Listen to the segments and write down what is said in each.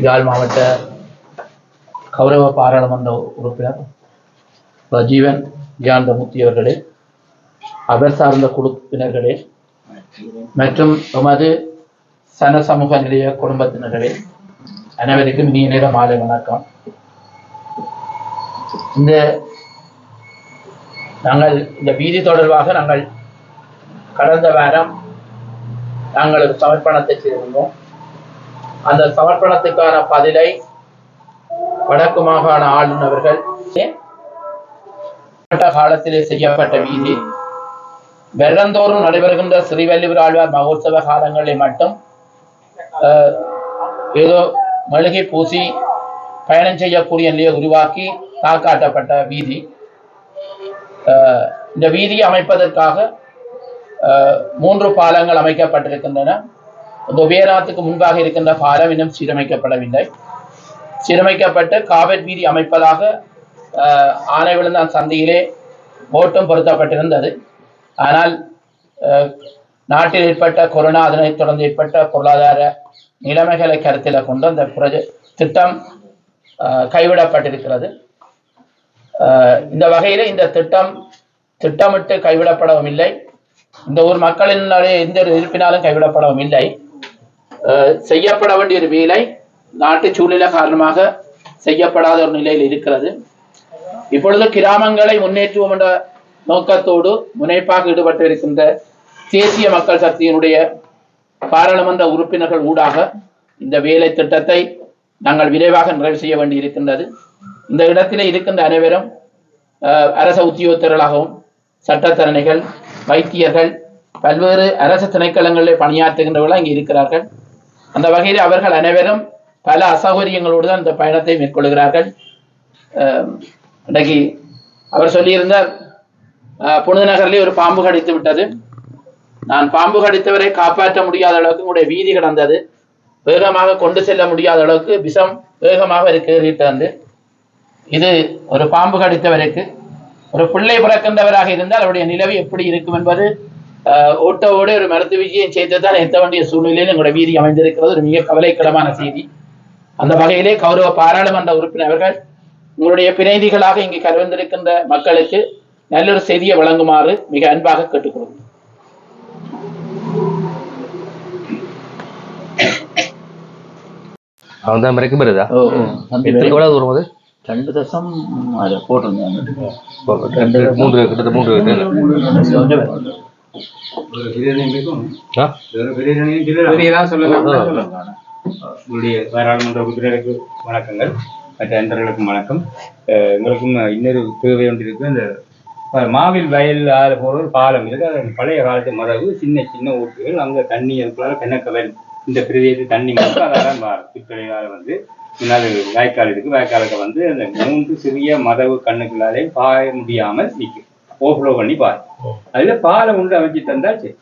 யாழ் மாவட்ட கௌரவ பாராளுமன்ற உறுப்பினர் ரஜீவன் ஜாந்தமூர்த்தி அவர்களே அவர் சார்ந்த குழுப்பினர்களே மற்றும் எமது சன சமூக நிலைய குடும்பத்தினர்களே அனைவருக்கும் இனிய நேர மாலை வணக்கம். இந்த நாங்கள் இந்த வீதி தொடர்பாக நாங்கள் கடந்த வாரம் நாங்கள் ஒரு சமர்ப்பணத்தை செய்திருந்தோம் அந்த சமர்ப்பணத்துக்கான பதிலை வடக்கு மாகாண ஆளுநர்கள் காலத்திலே செய்யப்பட்ட வீதி. வருடந்தோறும் நடைபெறுகின்ற ஸ்ரீவல்லிபுர ஆழ்வார் மகோத்சவ காலங்களில் மட்டும் ஏதோ மெழுகை பூசி பயணம் செய்யக்கூடிய நிலையை உருவாக்கி தாக்காட்டப்பட்ட வீதி. அஹ், இந்த வீதியை அமைப்பதற்காக மூன்று பாலங்கள் அமைக்கப்பட்டிருக்கின்றன. இந்த உபயநாத்துக்கு முன்பாக இருக்கின்ற பாலம் இன்னும் சீரமைக்கப்படவில்லை. சீரமைக்கப்பட்டு காவல் வீதி அமைப்பதாக அஹ், ஆனை விழுந்த சந்தையிலே ஓட்டம் பொருத்தப்பட்டிருந்தது. ஆனால் அஹ், நாட்டில் ஏற்பட்ட கொரோனா அதனைத் தொடர்ந்து ஏற்பட்ட பொருளாதார நிலைமைகளை கருத்தில் கொண்டு அந்த ப்ரொஜெ திட்டம் அஹ், கைவிடப்பட்டிருக்கிறது. அஹ், இந்த வகையில் இந்த திட்டம் திட்டமிட்டு கைவிடப்படவும் இல்லை. இந்த ஊர் மக்களினுடைய எந்த எதிர்ப்பினாலும் இருப்பினாலும் கைவிடப்படவும் இல்லை. செய்யப்பட வேண்டிய ஒரு வேலை நாட்டு சூழ்நிலை காரணமாக செய்யப்படாத ஒரு நிலையில் இருக்கிறது. இப்பொழுது கிராமங்களை முன்னேற்றுவோம் என்ற நோக்கத்தோடு முனைப்பாக ஈடுபட்டு இருக்கின்ற தேசிய மக்கள் சக்தியினுடைய பாராளுமன்ற உறுப்பினர்கள் ஊடாக இந்த வேலை திட்டத்தை நாங்கள் விரைவாக நிறைவு செய்ய வேண்டி இருக்கின்றது. இந்த இடத்திலே இருக்கின்ற அனைவரும் அரச உத்தியோகத்தர்களாகவும் சட்டத்தரணிகள் வைத்தியர்கள் பல்வேறு அரசு திணைக்களங்களில் பணியாற்றுகின்றவர்கள் இங்கே இருக்கிறார்கள். அந்த வகையில் அவர்கள் அனைவரும் பல அசௌகரியங்களோடு தான் இந்த பயணத்தை மேற்கொள்கிறார்கள். அஹ், இன்றைக்கு அவர் சொல்லியிருந்தார் புனித நகரிலே ஒரு பாம்பு கடித்து விட்டது. நான் பாம்பு கடித்தவரை காப்பாற்ற முடியாத அளவுக்கு உங்களுடைய வீதி கிடந்தது. வேகமாக கொண்டு செல்ல முடியாத அளவுக்கு விஷம் வேகமாக இருக்கிறது வந்து இது ஒரு பாம்பு கடித்தவருக்கு ஒரு பிள்ளை பிறக்கின்றவராக இருந்தால் அவருடைய நிலவு எப்படி இருக்கும் என்பது அஹ், ஓட்டோடு ஒரு மருத்துவ விஜயம் செய்துதான் எத்த வேண்டிய சூழ்நிலையில் எங்களுடைய வீதி அமைந்திருக்கிறது ஒரு மிக கவலைக்கிடமான செய்தி அந்த வகையிலே கௌரவ பாராளுமன்ற உறுப்பினர்கள் உங்களுடைய பிரதிநிதிகளாக இங்கு கலந்திருக்கின்ற மக்களுக்கு நல்லொரு செய்தியை வழங்குமாறு மிக அன்பாக கேட்டுக்கொள்கிறேன் அவன் தான் மறைக்க வருதா ஓ ஓ எத்தனை எவ்வளவு தூரம் அது ரெண்டு தசம் அதில் போட்டிருந்தாங்க ரெண்டு மூன்று கிட்டத்தட்ட மூன்று உங்களுடைய பாராளுமன்ற உறுப்பினருக்கு வணக்கங்கள். மற்ற நண்பர்களுக்கும் வணக்கம். எங்களுக்கும் இன்னொரு தேவை ஒன்று இருக்கு. அந்த மாவில் வயல் ஆறு போற ஒரு பாலம் இருக்கு. அது பழைய காலத்து மரபு. சின்ன சின்ன ஊட்டுகள் அங்க தண்ணி அதுக்குள்ளார கிணக்க வரும் இந்த பிரதேசத்து தண்ணி மட்டும் அதான் மாறும் வந்து முன்னாடி வாய்க்கால் இருக்கு. வாய்க்காலுக்கு வந்து அந்த மூன்று சிறிய மதவு கண்ணுக்குள்ளாலே பாய முடியாமல் நிற்கும். ஓவர்ஃப்ளோ பண்ணி பாயும் அதுல பாலம் ஒன்று அமைச்சு தந்தால் சரி.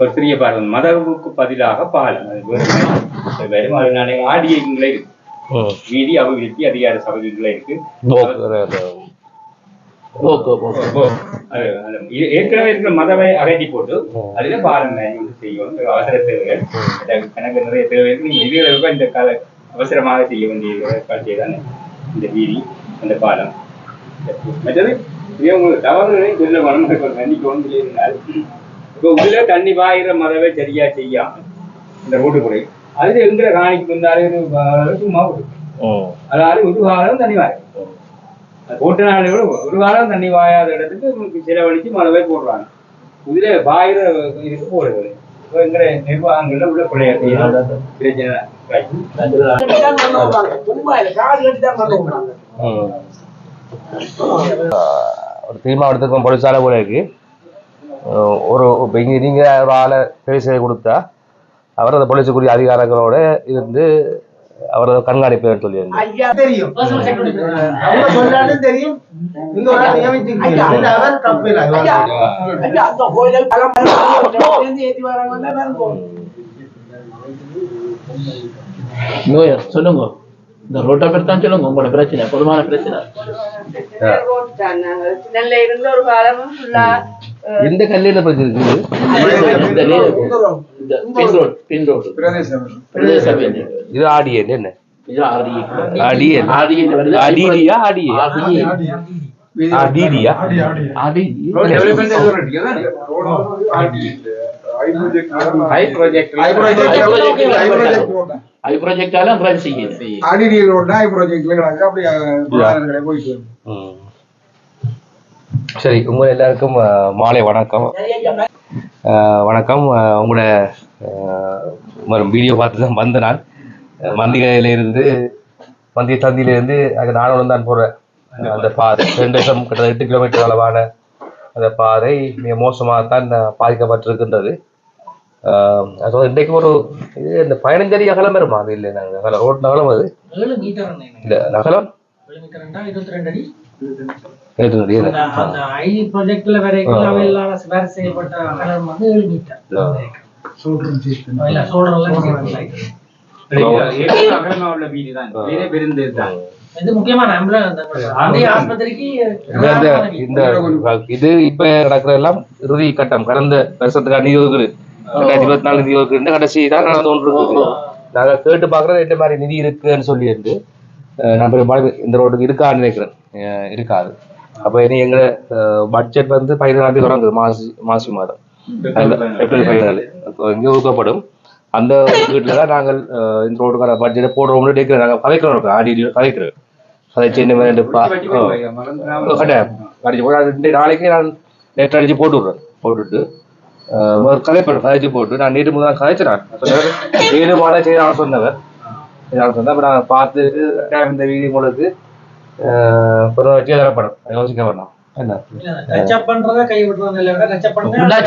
ஒரு சிறிய பாலம் மதவுக்கு பதிலாக பாலம். அது வேறு வெறும் அது நாளை ஆடியங்களே இருக்கு. வீதி அபிவிருத்தி அதிகார சபைகளே இருக்கு. ஏற்கனவே இருக்கிற மதவை அகற்றி போட்டு அதுல பாலம் செய்யணும். இது அவசர தேவைகள் கணக்கு நிறைய தேவை இருக்கு. நீங்க இதுகளுக்கு இந்த கால அவசரமாக செய்ய வேண்டிய காட்சியை தானே. இந்த வீதி அந்த பாலம். மற்றது இதே உங்களுக்கு தவறுகளை சொல்ல வளர்ந்து நன்றிக்கு ஒன்று இருந்தால். இப்போ உள்ள தண்ணி பாயிற மதவை சரியா செய்யாம இந்த ரோட்டு குறை அதுல எங்கிற காணிக்கு அளவு சும்மா. அதாவது ஒரு காலம் தண்ணி வாயும் போட்ட நாளை விட ஒரு காலம் தண்ணி வாயாத இடத்துக்கு செலவழிச்சு மழை போடுறாங்க. இதுல பாயிர இதுக்கு போடுறது எங்கிற நிர்வாகங்கள்ல உள்ள பிள்ளையார் பிரச்சனை. ஒரு தீர்மானம் எடுத்துக்கோம் போலீஸால போல இருக்கு. ஒரு இப்போ இங்கே நீங்கள் ஒரு ஆளை பேச கொடுத்தா அவர் அந்த போலீஸுக்குரிய அதிகாரங்களோட இருந்து அவரது கண்காணிப்பு சொல்லுங்க. இந்த ரோட்டை பற்றி தான் சொல்லுங்க. உங்களோட பிரச்சனை பொதுவான பிரச்சனை. நாங்க நெல்லை இருந்த ஒரு காலமும் ஃபுல்லா இந்த கல்லில் பிரச்சனை இருக்குது இந்த லே- இந்த பின் ரோட் பின் ரோடு பிரதேச சபை இது ஆடியல் என்ன இது ஆர்டிஏ. ஆடியே. அடிடியா ஆடியே ப்ராஜெக்ட் ஐ ப்ராஜெக்டால ரன் செய்யுது ரோட்னா ப்ராஜெக்ட்ல கிடக்கு போயிட்டு. ம். சரி உங்க எல்லாருக்கும் மாலை வணக்கம். வணக்கம். உங்களோட வீடியோ பார்த்து தான் வந்த நான். அஹ், மந்திகையில இருந்து மந்திய சந்தியில இருந்து அங்கே நானும் தான் போறேன். அந்த பாதை ரெண்டு வருஷம் கிட்ட எட்டு கிலோமீட்டர் அளவான அந்த பாதை மிக மோசமாகத்தான் பாதிக்கப்பட்டிருக்கின்றது. ஆஹ் அதாவது இன்றைக்கு ஒரு இது இந்த பதினஞ்சடி அகலம் வருமா அது இல்லை நாங்கள் அகலம் ரோட் நகலம் அது. இல்ல நகலம்? அந்த- ப்ராஜெக்ட்ல வேறு செய்யப்பட்ட வந்து ஏழு மீட்டர் இல்ல தான். பெருந்தது தான் இது முக்கியமான இந்த இப்ப நடக்கிற எல்லாம் இறுதி கட்டம். கடந்த வருஷத்துக்கு நிதி ஒதுக்குது ரெண்டாயிரத்தி இருபத்தி நாலு நிதி ஒதுக்குது கடைசி தான் நடந்து கொண்டு நாங்க கேட்டு பாக்குறது இந்த மாதிரி நிதி இருக்குன்னு சொல்லியிருந்து அஹ் நான் பெரும்பாலும் இந்த ரோட்டுக்கு இருக்கான்னு நினைக்கிறேன். இருக்காது. அப்ப இனி எங்க பட்ஜெட் வந்து பதினேழாம் தேதி தொடங்குது மாசி மாசி மாதம். ஏப்ரல் பதினாலு இங்கே ஒதுக்கப்படும். அந்த வீட்டில் தான் நாங்கள் இந்த ரோடுக்கான பட்ஜெட்டை போடுறோம்னு டேக்கிறோம் நாங்கள் கதைக்கிறோம் இருக்கோம் ஆடி கதைக்கிறோம் கதைச்சு இந்த மாதிரி. கட்டாயம் அடிச்சு போட்டு அது நாளைக்கு நான் நேற்று அடிச்சு போட்டு விடுறேன். போட்டுட்டு அஹ், ஒரு கதைப்பேன் கதைச்சு போட்டு நான் நேற்று முதல் கதைச்சினான் ஏழு மாதம் செய்யலாம் சொன்னவர். நான் சொன்னேன் அப்போ நான் பார்த்து இந்த வீடு உங்களுக்கு ஒரு வச்சு தரப்படும் யோசிக்க வேண்டாம்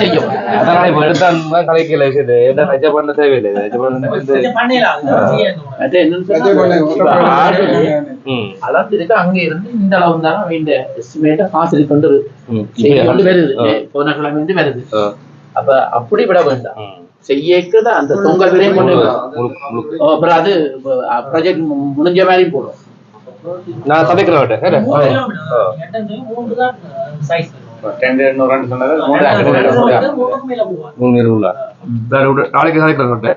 செய்யும் அதான் இப்போ எடுத்தான் தான் கலைக்கல விஷயத்து பண்ண தேவையில்லை நஜ பண்ண வந்து பண்ணிடலாம் செய்யணும் அது என்னன்னு அதே போல சொன்னா, இப்ப ஒற்றைப்படை ஆர்டிஏ வேலையானு. ம் அளந்து இருக்கு அங்க இருந்து இந்த அளவு தான் எஸ்டிமேட்டை காசு கொண்டு வருது. போன கிழமை இருந்து வருது. அப்ப அப்படி விட வேண்டாம் ம். செய்யக்குத அந்த அப்புறம் அது ப்ராஜெக்ட் முடிஞ்ச மாதிரி போடும் நான் சைஸ் விட நாளைக்கு கதைக்கிறேன் அவட்ட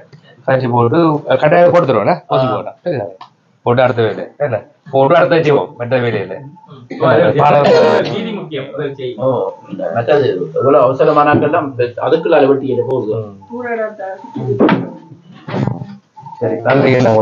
கழிச்சு போட்டு கட்டாயம் போட்டு தருவேன் போச்சு போட்டேன்? போட்டு அடுத்த வேலை என்ன? போட்டு அடுத்த செய்வோம் மற்ற வேலையில. மற்றது எவ்வளவு அவசரமானாக்கெல்லாம் அதுக்குள்ள போகுது. சரி நன்றி. நான்